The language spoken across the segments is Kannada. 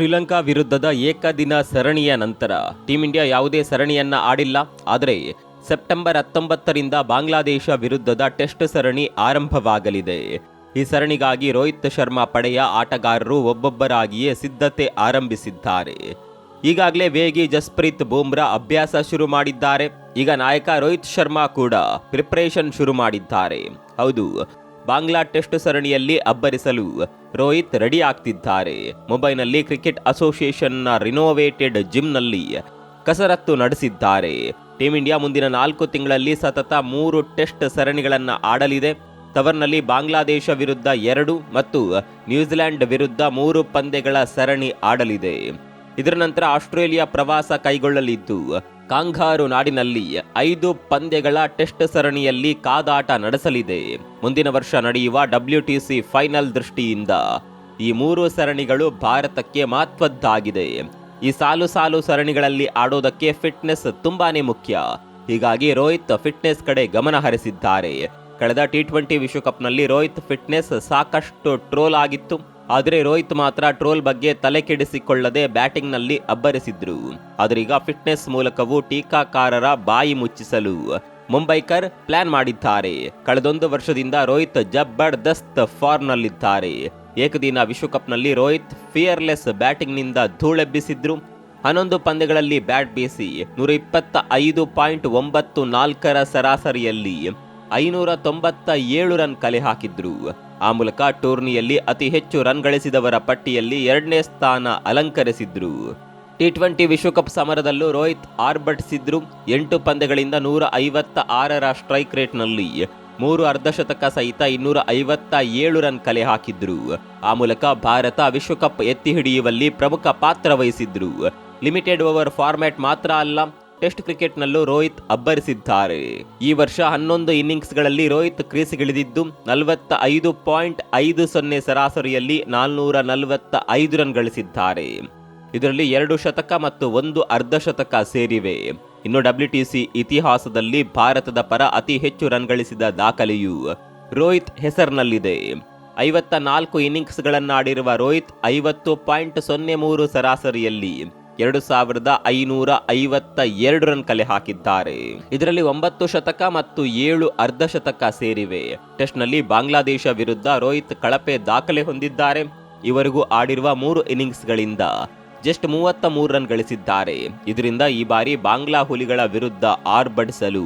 ಶ್ರೀಲಂಕಾ ವಿರುದ್ಧದ ಏಕದಿನ ಸರಣಿಯ ನಂತರ ಟೀಂ ಇಂಡಿಯಾ ಯಾವುದೇ ಸರಣಿಯನ್ನ ಆಡಿಲ್ಲ. ಆದರೆ ಸೆಪ್ಟೆಂಬರ್ ಹತ್ತೊಂಬತ್ತರಿಂದ ಬಾಂಗ್ಲಾದೇಶ ವಿರುದ್ಧದ ಟೆಸ್ಟ್ ಸರಣಿ ಆರಂಭವಾಗಲಿದೆ. ಈ ಸರಣಿಗಾಗಿ ರೋಹಿತ್ ಶರ್ಮಾ ಪಡೆಯ ಆಟಗಾರರು ಒಬ್ಬೊಬ್ಬರಾಗಿಯೇ ಸಿದ್ಧತೆ ಆರಂಭಿಸಿದ್ದಾರೆ. ಈಗಾಗಲೇ ವೇಗಿ ಜಸ್ಪ್ರೀತ್ ಬೂಮ್ರಾ ಅಭ್ಯಾಸ ಶುರು ಮಾಡಿದ್ದಾರೆ. ಈಗ ನಾಯಕ ರೋಹಿತ್ ಶರ್ಮಾ ಕೂಡ ಪ್ರಿಪರೇಷನ್ ಶುರು ಮಾಡಿದ್ದಾರೆ. ಹೌದು ಬಾಂಗ್ಲಾ ಟೆಸ್ಟ್ ಸರಣಿಯಲ್ಲಿ ಅಬ್ಬರಿಸಲು ರೋಹಿತ್ ರೆಡಿ ಆಗ್ತಿದ್ದಾರೆ. ಮುಂಬೈನಲ್ಲಿ ಕ್ರಿಕೆಟ್ ಅಸೋಸಿಯೇಷನ್ನ ರಿನೋವೇಟೆಡ್ ಜಿಮ್ನಲ್ಲಿ ಕಸರತ್ತು ನಡೆಸಿದ್ದಾರೆ. ಟೀಂ ಇಂಡಿಯಾ ಮುಂದಿನ ನಾಲ್ಕು ತಿಂಗಳಲ್ಲಿ ಸತತ ಮೂರು ಟೆಸ್ಟ್ ಸರಣಿಗಳನ್ನು ಆಡಲಿದೆ. ತವರ್ನಲ್ಲಿ ಬಾಂಗ್ಲಾದೇಶ ವಿರುದ್ಧ ಎರಡು ಮತ್ತು ನ್ಯೂಜಿಲೆಂಡ್ ವಿರುದ್ಧ ಮೂರು ಪಂದ್ಯಗಳ ಸರಣಿ ಆಡಲಿದೆ. ಇದರ ನಂತರ ಆಸ್ಟ್ರೇಲಿಯಾ ಪ್ರವಾಸ ಕೈಗೊಳ್ಳಲಿದ್ದು, ಕಾಂಘಾರು ನಾಡಿನಲ್ಲಿ ಐದು ಪಂದ್ಯಗಳ ಟೆಸ್ಟ್ ಸರಣಿಯಲ್ಲಿ ಕಾದಾಟ ನಡೆಸಲಿದೆ. ಮುಂದಿನ ವರ್ಷ ನಡೆಯುವ ಡಬ್ಲ್ಯೂಟಿಸಿ ಫೈನಲ್ ದೃಷ್ಟಿಯಿಂದ ಈ ಮೂರು ಸರಣಿಗಳು ಭಾರತಕ್ಕೆ ಮಹತ್ವದ್ದಾಗಿದೆ. ಈ ಸಾಲು ಸಾಲು ಸರಣಿಗಳಲ್ಲಿ ಆಡೋದಕ್ಕೆ ಫಿಟ್ನೆಸ್ ತುಂಬಾನೇ ಮುಖ್ಯ. ಹೀಗಾಗಿ ರೋಹಿತ್ ಫಿಟ್ನೆಸ್ ಕಡೆ ಗಮನ ಹರಿಸಿದ್ದಾರೆ. ಕಳೆದ ಟಿ ಟ್ವೆಂಟಿ ವಿಶ್ವಕಪ್ನಲ್ಲಿ ರೋಹಿತ್ ಫಿಟ್ನೆಸ್ ಸಾಕಷ್ಟು ಟ್ರೋಲ್ ಆಗಿತ್ತು. ಆದರೆ ರೋಹಿತ್ ಮಾತ್ರ ಟ್ರೋಲ್ ಬಗ್ಗೆ ತಲೆ ಕೆಡಿಸಿಕೊಳ್ಳದೆ ಬ್ಯಾಟಿಂಗ್ನಲ್ಲಿ ಅಬ್ಬರಿಸಿದ್ರು. ಆದರೀಗ ಫಿಟ್ನೆಸ್ ಮೂಲಕವೂ ಟೀಕಾಕಾರರ ಬಾಯಿ ಮುಚ್ಚಿಸಲು ಮುಂಬೈಕರ್ ಪ್ಲಾನ್ ಮಾಡಿದ್ದಾರೆ. ಕಳೆದೊಂದು ವರ್ಷದಿಂದ ರೋಹಿತ್ ಜಬರ್ದಸ್ತ್ ಫಾರ್ಮ್ನಲ್ಲಿದ್ದಾರೆ. ಏಕದಿನ ವಿಶ್ವಕಪ್ನಲ್ಲಿ ರೋಹಿತ್ ಫಿಯರ್ಲೆಸ್ ಬ್ಯಾಟಿಂಗ್ನಿಂದ ಧೂಳೆಬ್ಬಿಸಿದ್ರು. ಹನ್ನೊಂದು ಪಂದ್ಯಗಳಲ್ಲಿ ಬ್ಯಾಟ್ ಬೀಸಿ ನೂರ ಇಪ್ಪತ್ತ ಐದು ಪಾಯಿಂಟ್ ಒಂಬತ್ತು ನಾಲ್ಕರ ಸರಾಸರಿಯಲ್ಲಿ ಐನೂರ ತೊಂಬತ್ತ ಏಳು ರನ್ ಕಲೆ ಹಾಕಿದ್ರು. ಆ ಮೂಲಕ ಟೂರ್ನಿಯಲ್ಲಿ ಅತಿ ಹೆಚ್ಚು ರನ್ ಗಳಿಸಿದವರ ಪಟ್ಟಿಯಲ್ಲಿ ಎರಡನೇ ಸ್ಥಾನ ಅಲಂಕರಿಸಿದ್ರು. ಟಿ ಟ್ವೆಂಟಿ ವಿಶ್ವಕಪ್ ಸಮರದಲ್ಲೂ ರೋಹಿತ್ ಆರ್ಭಟಿಸಿದ್ರು. ಎಂಟು ಪಂದ್ಯಗಳಿಂದ ನೂರ ಐವತ್ತ ಆರರ ಸ್ಟ್ರೈಕ್ ರೇಟ್ನಲ್ಲಿ ಮೂರು ಅರ್ಧಶತಕ ಸಹಿತ ಇನ್ನೂರ ಐವತ್ತ ಏಳು ರನ್ ಕಲೆ ಹಾಕಿದ್ರು. ಆ ಮೂಲಕ ಭಾರತ ವಿಶ್ವಕಪ್ ಎತ್ತಿ ಹಿಡಿಯುವಲ್ಲಿ ಪ್ರಮುಖ ಪಾತ್ರ ವಹಿಸಿದ್ರು. ಲಿಮಿಟೆಡ್ ಓವರ್ ಫಾರ್ಮ್ಯಾಟ್ ಮಾತ್ರ ಅಲ್ಲ ಟೆಸ್ಟ್ ಕ್ರಿಕೆಟ್ನಲ್ಲೂ ರೋಹಿತ್ ಅಬ್ಬರಿಸಿದ್ದಾರೆ. ಈ ವರ್ಷ ಹನ್ನೊಂದು ಇನ್ನಿಂಗ್ಸ್ಗಳಲ್ಲಿ ರೋಹಿತ್ ಕ್ರೀಸ್ಗಿಳಿದಿದ್ದು ನಲವತ್ತ ಐದು ಪಾಯಿಂಟ್ ಐದು ಸೊನ್ನೆ ಸರಾಸರಿಯಲ್ಲಿ ನಾಲ್ನೂರ ನಲವತ್ತ ಐದು ರನ್ ಗಳಿಸಿದ್ದಾರೆ. ಇದರಲ್ಲಿ ಎರಡು ಶತಕ ಮತ್ತು ಒಂದು ಅರ್ಧಶತಕ ಸೇರಿವೆ. ಇನ್ನು ಡಬ್ಲ್ಯೂಟಿಸಿ ಇತಿಹಾಸದಲ್ಲಿ ಭಾರತದ ಪರ ಅತಿ ಹೆಚ್ಚು ರನ್ ಗಳಿಸಿದ ದಾಖಲೆಯು ರೋಹಿತ್ ಹೆಸರಿನಲ್ಲಿದೆ. ಐವತ್ತ ನಾಲ್ಕು ಇನ್ನಿಂಗ್ಸ್ಗಳನ್ನಾಡಿರುವ ರೋಹಿತ್ ಐವತ್ತು ಪಾಯಿಂಟ್ ಸೊನ್ನೆ ಮೂರು ಸರಾಸರಿಯಲ್ಲಿ ಎರಡು ಸಾವಿರದ ಐನೂರ ಐವತ್ತ ಎರಡು ರನ್ ಕಲೆ ಹಾಕಿದ್ದಾರೆ. ಇದರಲ್ಲಿ ಒಂಬತ್ತು ಶತಕ ಮತ್ತು ಏಳು ಅರ್ಧಶತಕ ಸೇರಿವೆ. ಟೆಸ್ಟ್ನಲ್ಲಿ ಬಾಂಗ್ಲಾದೇಶ ವಿರುದ್ಧ ರೋಹಿತ್ ಕಳಪೆ ದಾಖಲೆ ಹೊಂದಿದ್ದಾರೆ. ಇವರಿಗೂ ಆಡಿರುವ ಮೂರು ಇನ್ನಿಂಗ್ಸ್ಗಳಿಂದ ಜಸ್ಟ್ ಮೂವತ್ತ ಮೂರು ರನ್ ಗಳಿಸಿದ್ದಾರೆ. ಇದರಿಂದ ಈ ಬಾರಿ ಬಾಂಗ್ಲಾ ಹುಲಿಗಳ ವಿರುದ್ಧ ಆರ್ಭಡಿಸಲು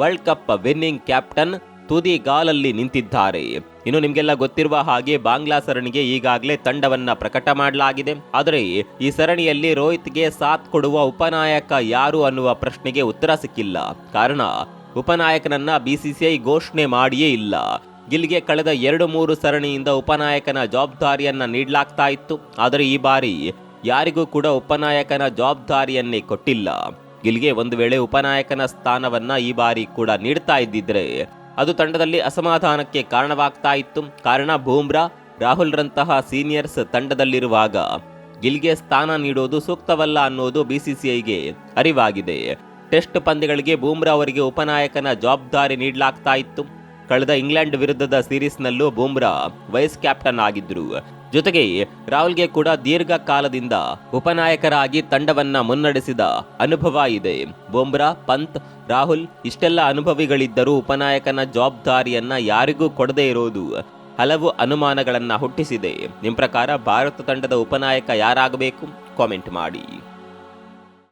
ವರ್ಲ್ಡ್ ಕಪ್ ವಿನ್ನಿಂಗ್ ಕ್ಯಾಪ್ಟನ್ ತುದಿಗಾಲಲ್ಲಿ ನಿಂತಿದ್ದಾರೆ. ಇನ್ನು ನಿಮಗೆಲ್ಲ ಗೊತ್ತಿರುವ ಹಾಗೆ ಬಾಂಗ್ಲಾ ಸರಣಿಗೆ ಈಗಾಗಲೇ ತಂಡವನ್ನ ಪ್ರಕಟ ಮಾಡಲಾಗಿದೆ. ಆದರೆ ಈ ಸರಣಿಯಲ್ಲಿ ರೋಹಿತ್ಗೆ ಸಾಥ್ ಕೊಡುವ ಉಪನಾಯಕ ಯಾರು ಅನ್ನುವ ಪ್ರಶ್ನೆಗೆ ಉತ್ತರ ಸಿಕ್ಕಿಲ್ಲ. ಕಾರಣ, ಉಪನಾಯಕನನ್ನ ಬಿಸಿಸಿಐ ಘೋಷಣೆ ಮಾಡಿಯೇ ಇಲ್ಲ. ಗಿಲ್ಗೆ ಕಳೆದ ಎರಡು ಮೂರು ಸರಣಿಯಿಂದ ಉಪನಾಯಕನ ಜವಾಬ್ದಾರಿಯನ್ನ ನೀಡಲಾಗ್ತಾ ಇತ್ತು. ಆದರೆ ಈ ಬಾರಿ ಯಾರಿಗೂ ಕೂಡ ಉಪನಾಯಕನ ಜವಾಬ್ದಾರಿಯನ್ನೇ ಕೊಟ್ಟಿಲ್ಲ. ಗಿಲ್ಗೆ ಒಂದು ವೇಳೆ ಉಪನಾಯಕನ ಸ್ಥಾನವನ್ನ ಈ ಬಾರಿ ಕೂಡ ನೀಡ್ತಾ ಇದ್ದಿದ್ರೆ ಅದು ತಂಡದಲ್ಲಿ ಅಸಮಾಧಾನಕ್ಕೆ ಕಾರಣವಾಗ್ತಾ ಇತ್ತು. ಕಾರಣ ಬೂಮ್ರಾ, ರಾಹುಲ್ರಂತಹ ಸೀನಿಯರ್ಸ್ ತಂಡದಲ್ಲಿರುವಾಗ ಗಿಲ್ಗೆ ಸ್ಥಾನ ನೀಡೋದು ಸೂಕ್ತವಲ್ಲ ಅನ್ನೋದು ಬಿಸಿಸಿಐಗೆ ಅರಿವಾಗಿದೆ. ಟೆಸ್ಟ್ ಪಂದ್ಯಗಳಿಗೆ ಬೂಮ್ರಾ ಅವರಿಗೆ ಉಪನಾಯಕನ ಜವಾಬ್ದಾರಿ ನೀಡಲಾಗ್ತಾ ಇತ್ತು. ಕಳೆದ ಇಂಗ್ಲೆಂಡ್ ವಿರುದ್ಧದ ಸೀರೀಸ್ನಲ್ಲೂ ಬೂಮ್ರಾ ವೈಸ್ ಕ್ಯಾಪ್ಟನ್ ಆಗಿದ್ರು. ಜೊತೆಗೆ ರಾಹುಲ್ಗೆ ಕೂಡ ದೀರ್ಘಕಾಲದಿಂದ ಉಪನಾಯಕರಾಗಿ ತಂಡವನ್ನ ಮುನ್ನಡೆಸಿದ ಅನುಭವ ಇದೆ. ಬೂಮ್ರಾ, ಪಂತ್, ರಾಹುಲ್ ಇಷ್ಟೆಲ್ಲ ಅನುಭವಿಗಳಿದ್ದರೂ ಉಪನಾಯಕನ ಜವಾಬ್ದಾರಿಯನ್ನ ಯಾರಿಗೂ ಕೊಡದೇ ಇರೋದು ಹಲವು ಅನುಮಾನಗಳನ್ನು ಹುಟ್ಟಿಸಿದೆ. ನಿಮ್ಮ ಪ್ರಕಾರ ಭಾರತ ತಂಡದ ಉಪನಾಯಕ ಯಾರಾಗಬೇಕು? ಕಾಮೆಂಟ್ ಮಾಡಿ.